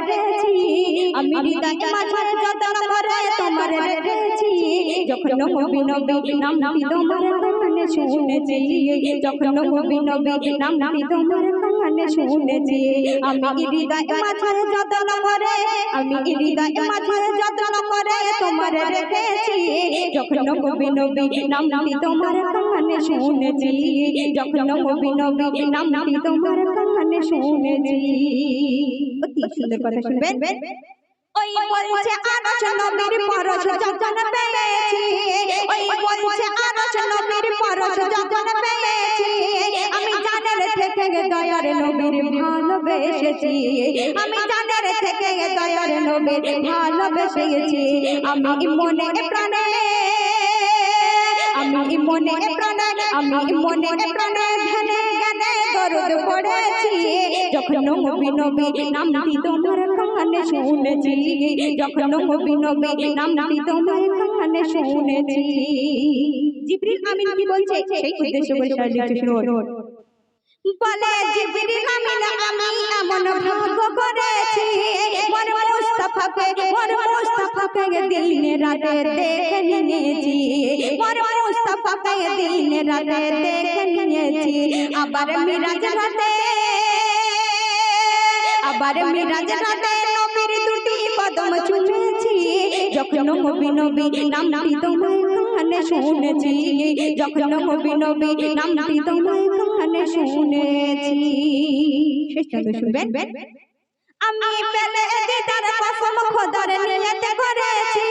রেখেছি। আমি হৃদয়ে মাঝে যতন করে তোমার রেখেছি। যখন নবী নবী নাম তোমার কানে শুনেছি যখন নবী নবী নাম নাম তোমার কানে শুনেছি আমি হৃদয় মাঝে যতন করে আমি হৃদয় মাঝে যতন করে তোমার রেখেছি। যখন নবী নবী নাম নাম তোমার কানে শুনেছি যখন নবী নবী নাম নাম তোমার কানে শুনেছি অতি সুন্দর কথা শুনবেন। ওই বলছে আরশ নবীর পরশ যখন পেয়েছি। ভালোবেসেছি আমি জানের থেকে দয়ার নবীর ভালোবেসেছি। আমি মনে প্রাণে, আমি মনে প্রাণে, আমি মনে প্রাণে ধ্যানে জ্ঞানে দরদ পড়েছি। যখন নবী নবী নামটি তোমার কানে শুনেছি, যখন নবী নবী নামটি তোমার কানে শুনেছি। জিবরিল আমিন কি বলছে? সেই উদ্দেশ্য লিখছে শুনুন বলে জিবরিল আমিন আমি এমন ভাগ্য করেছি। মন মুস্তাফাকে মন মুস্তাফাকে দিনে রাতে দেখে নিয়েছি। মন মুস্তাফাকে দিনে রাতে দেখে নিয়েছি। আবার মিরাজ রাতে আবার মিরাজ রাতে নবীর দুটি কদম চুমেছি যখন নবী নবী নামটি তোমায় কানে শুনেছি, যখন নবী নবী নামটি তোমায় কানে শুনেছি। আমি পেলে দিদার কসম খোদার নিয়তে করেছি।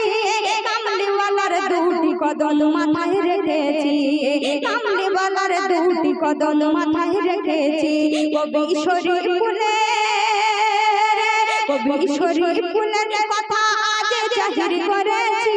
কামলিওয়ালার দুটি কদম মাথায় রেখেছি। কামলিওয়ালার দুটি কদম মাথায় রেখেছি। কবি শরীর ফুলে, কবি শরীর ফুলের কথা আজ জাহির করেছি।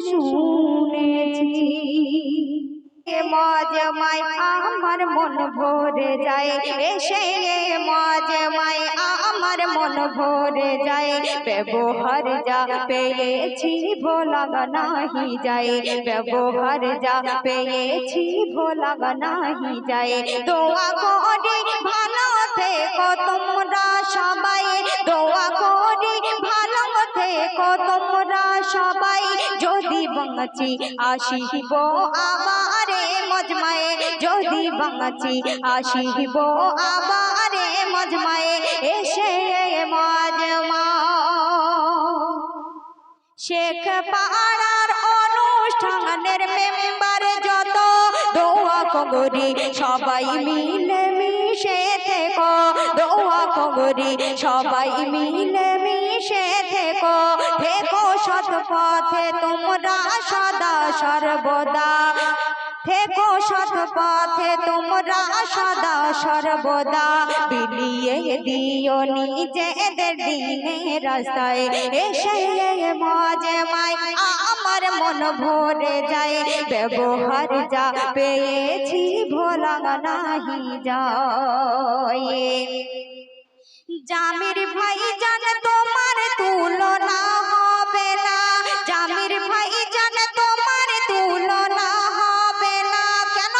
শুনেছি। মজমাই আমার মন ভরে যায়। এসে মজমাই আমার মন ভরে যায়। ব্যবহার যা পেয়েছি ভোলা নাহি যায়। ব্যবহার যা পেয়েছি ভোলা নাহি যায়। দোয়া করি ভালো থেকো তোমরা সবাই। দোয়া করি ভালো থেকো তোমরা সবাই। বাঁচি আসিব আবারে মজমায়ে। যদি বাঁচি আসিব আবারে মজমায়ে এসে মজমা। শেখ পাড়ার অনুষ্ঠানের মেম্বার যত দোয়া কগরি সবাই মিলে মিশে থেকো। দোয়া কগরি সবাই মিলে মিশে থেকো থেকো সৎ পথে তোমরা সদা সর্বদা। থেকো সৎ পথে তোমরা সদা সর্বদা। বিলিয়ে দিও নিজেদের দিনে রাস্তায়, এসে মাঝে মাই আমার মন ভরে যায়। ব্যবহার যা পেয়েছি ভোলা নাহি যায়। জামির ভাই জান তোমার তুলনা হবে না। জামির ভাই জান তোমার তুলনা হবে না। কেন?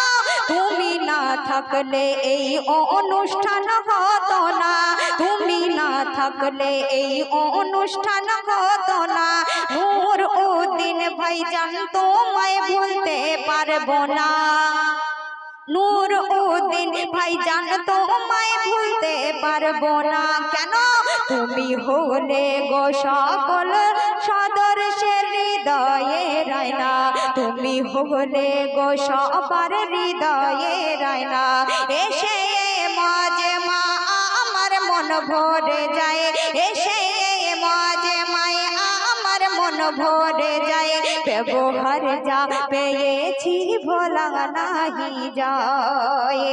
তুমি না থাকলে এই অনুষ্ঠান হতো না। তুমি না। থাকলে এই অনুষ্ঠান হতো না। নূর উদ্দিন ভাই জান তোমায় ভুলতে পারব না। নূর উদ্দিন ভাই জান তোমায় ভুলতে পারব না। কেন? তুমি হলে গো সকল সদর সে হৃদয়ে রায়না তুমি হলে গো সবার হৃদয়ে রায়না এসে মাঝে মা আমার মন ভরে যায়। এসে ভরে যায় ব্যবহার যা পেয়েছি ভোলা নাহি যায়।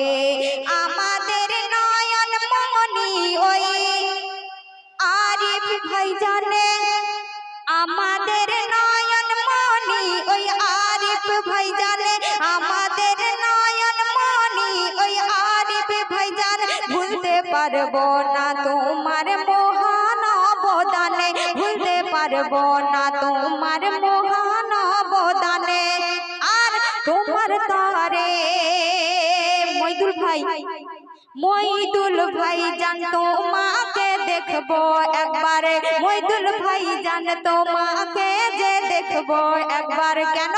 আমাদের নয়ন মনি ওই আরিফ ভাই জানে আমাদের নয়ন মনি ওই আরিফ ভাই জানে আমাদের নয়ন মনি ওই আরিফ ভাই জানে ভুলতে পারব না তোমার ভাই, মইদুল ভাই জান, তোমাকে দেখব একবারে। মইদুল ভাই জান, তোমাকে যে দেখব একবার। কেন?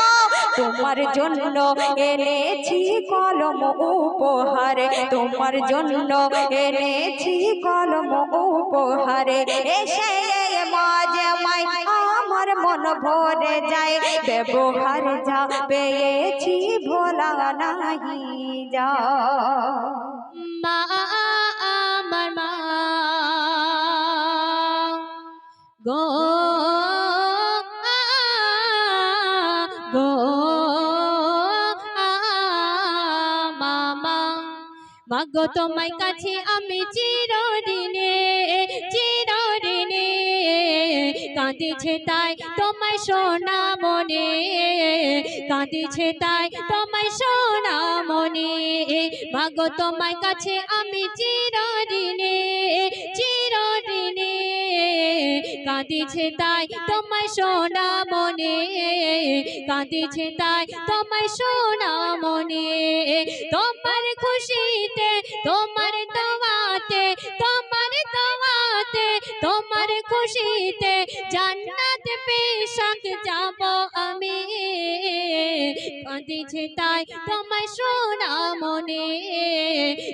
তোমার জন্য এনেছি কলম উপহারে। তোমার জন্য এনেছি কলম উপহারে। এসে ভরে যায় ব্যবহার যা পেয়েছি ভোলা নাহি যা। মা আমার মা গো গো তোমার কাছে আমি চিরদিনে কাঁদিছে তাই তোমার সোনা মনে, কাঁদিছে তাই তোমার সোনা মনে। মাগো তোমার কাছে আমি চিরদিনে চিরদিনে কাঁদিছে তাই তোমায় সোনা মনে, কাঁদিছে তাই তোমায় সোনা মনে। তোমার খুশিতে, তোমার দোয়াতে, তোমার খুশিতে জান্নাত পেশাক যাব আমি। কাঁদিছে তাই তোমার সোনা মনে,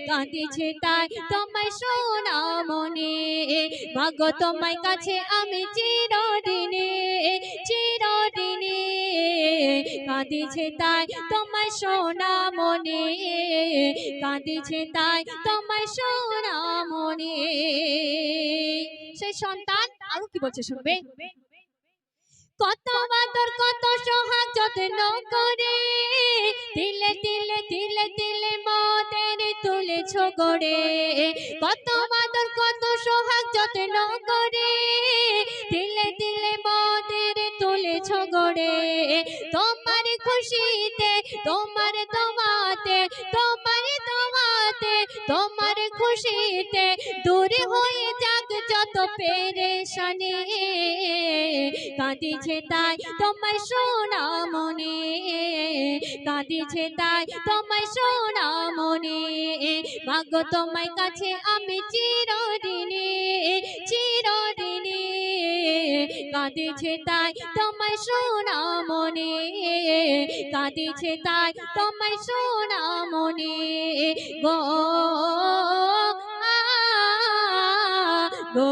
কাঁদিছে তাই তোমার সোনা মনে। মাগো তোমার কাছে আমি চিরদিনে চিরদিনে। কাঁদিছে তাই তোমায় সোনা মনে, কাঁদিছে তাই তোমার সোনা মনে। সেই সন্তান আরও কি বলছে শুনবে? কত আদর কত সোহাগ যত্ন করে দিলে দিলে দিলে দিলে মদের তুলেছ গড়ে কত আদর কত সোহাগ যত্ন করে দিলে দিলে মদের তুলেছ গড়ে তোমার খুশিতে, তোমার তোমাতে তোমার তোমাতে, তোমার খুশিতে দূর হয়ে যত পেরেশানি। কাঁদিছে তাই তোমায় সোনা মনে। কাঁদিছে তাই তোমায় সোনা মনে। মাগো তোমার কাছে আমি চিরদিনে চিরদিনে কাঁদিছে তাই তোমায় সোনা মনে। কাঁদিছে তাই তোমায় সোনা মনে। গো গো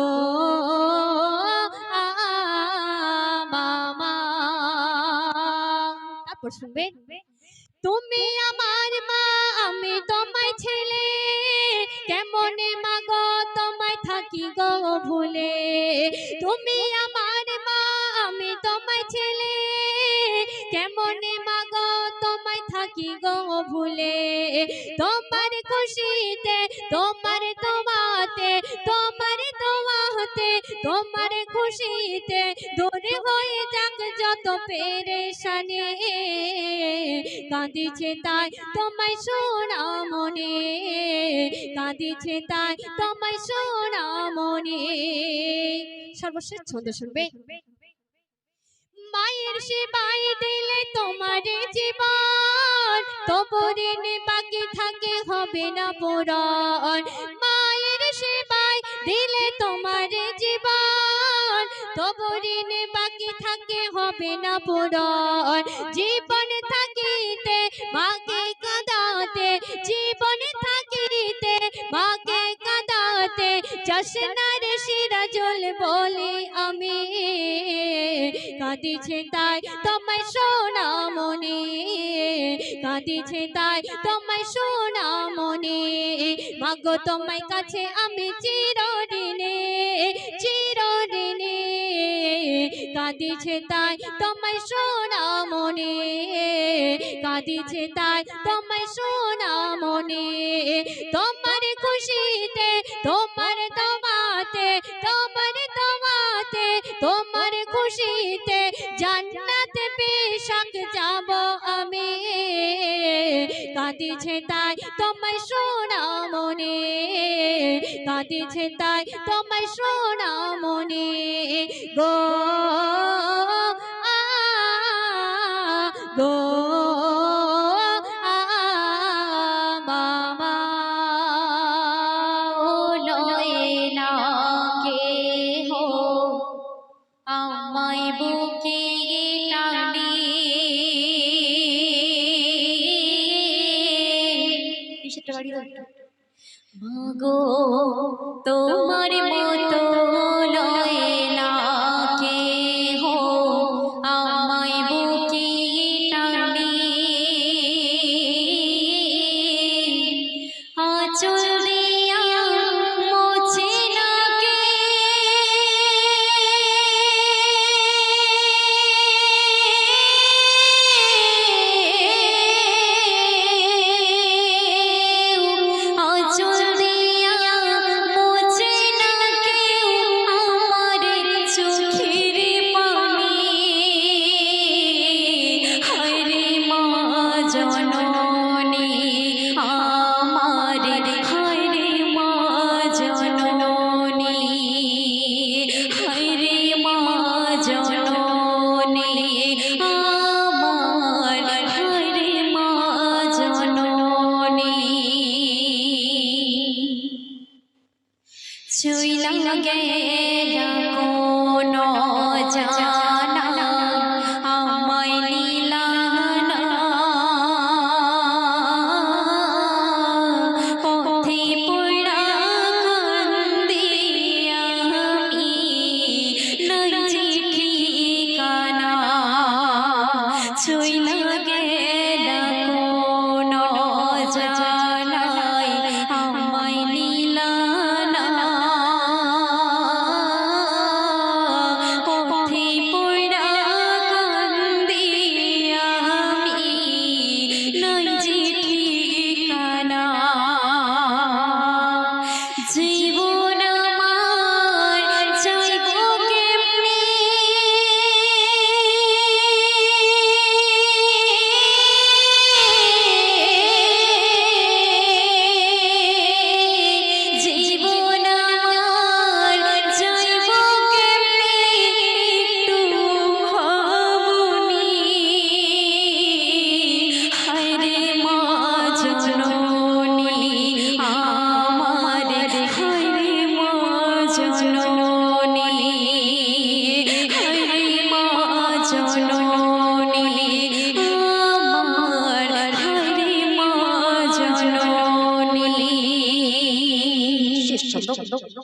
তারপর শুনবে, তুমি আমার মা, আমি তোমার ছেলে। কেমনে মাগো তোমায় থাকি গো ভুলে? তুমি আমার মা, আমি তোমার ছেলে। কেমনে মাগো তোমায় থাকি গো ভুলে? তোমার খুশিতে তোমার তোমার তোমাতে তোমার খুশিতে দূরে হয়ে যাক যত পেরেশানি। কাঁদিছে তাই তোমায় সোনা মনে, কাঁদিছে তাই তোমায় সোনা মনে। সর্বশেষ ছন্দ শুনবে। মায়ের সেবাই দিলে তোমার জীবন তোপরে বাকি থাকে হবে না পুরন মায়ের সেবাই দিলে তোমার জীবন তবু ঋণ বাকি থাকে হবে না পুরন জীবন থাকিতে মাকে কাঁদাতে। জীবন থাকিতে মাকে কাঁদাতে জশনার সিরাজল বলি আমি কাঁদিছে তাই তোমায় সোনা মনে কাঁদিছে তাই তোমায় সোনা মনে মাগো তোমায় কাছে আমি চিরদিনে চিরদিনে কাঁদিছে তাই তোমায় সোনা মনে। কাঁদিছে তাই তোমায় সোনা মনে। তোমার খুশিতে তোমার তোমাতে তোমার তোমাতে তোমার খুশিতে জান্নাত পেশাক যাব। কাঁদিছে তাই তোমায় সোনা মনে কাঁদিছে তাই তোমায় সোনা মনে গো। মাগো তোমার মতো লয় না muchachos.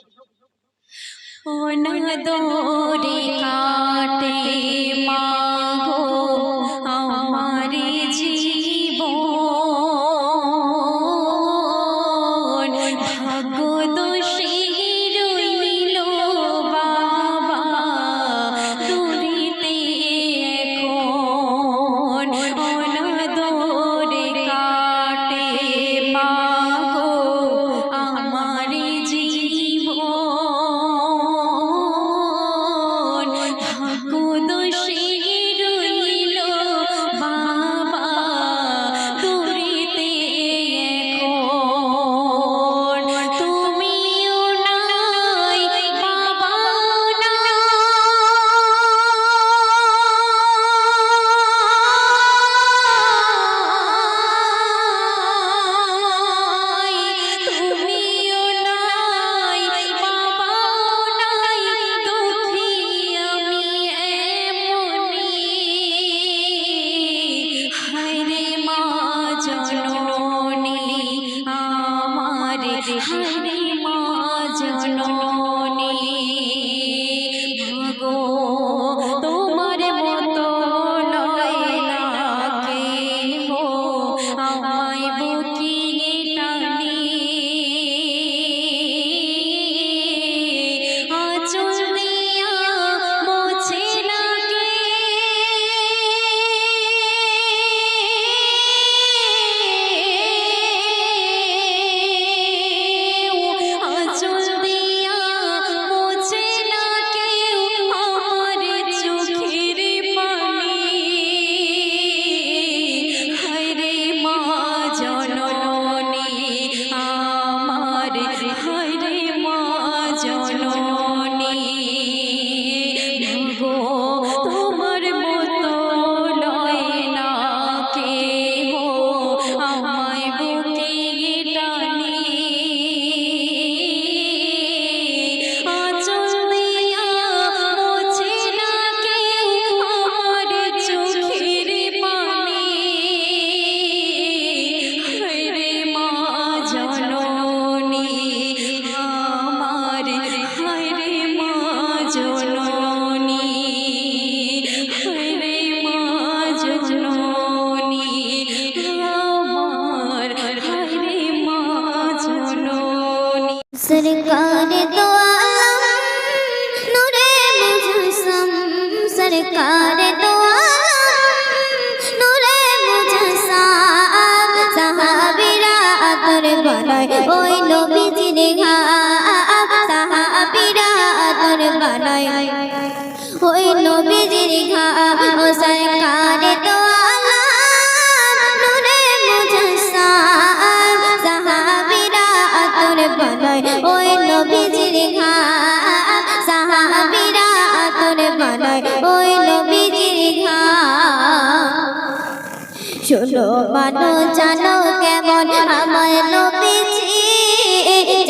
চলো মানো জানো কেমন আমার নবীজি।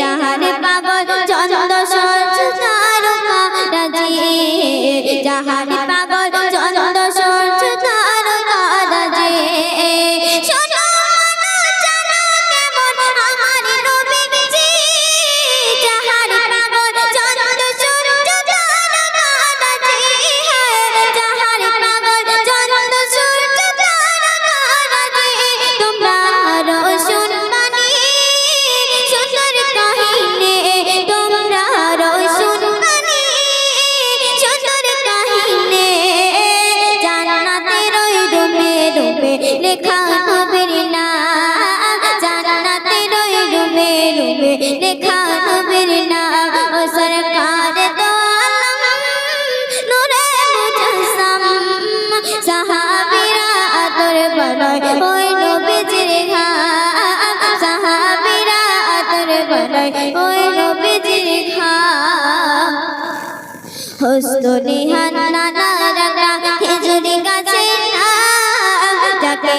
যাহার পাগল চন্দ্র তারকা রাজি যাহার হস্ত নিহান নানা রানা খেজুরি গাছে যাকে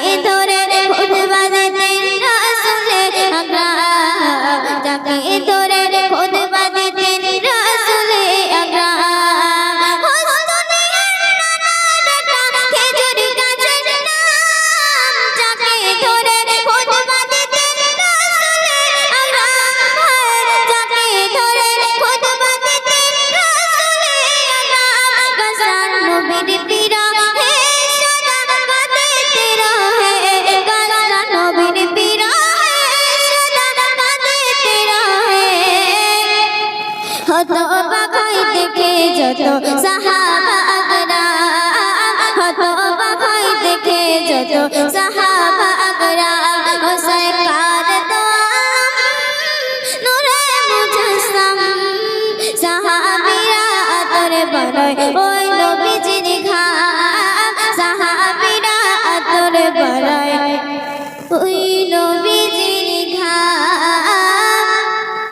Jacob.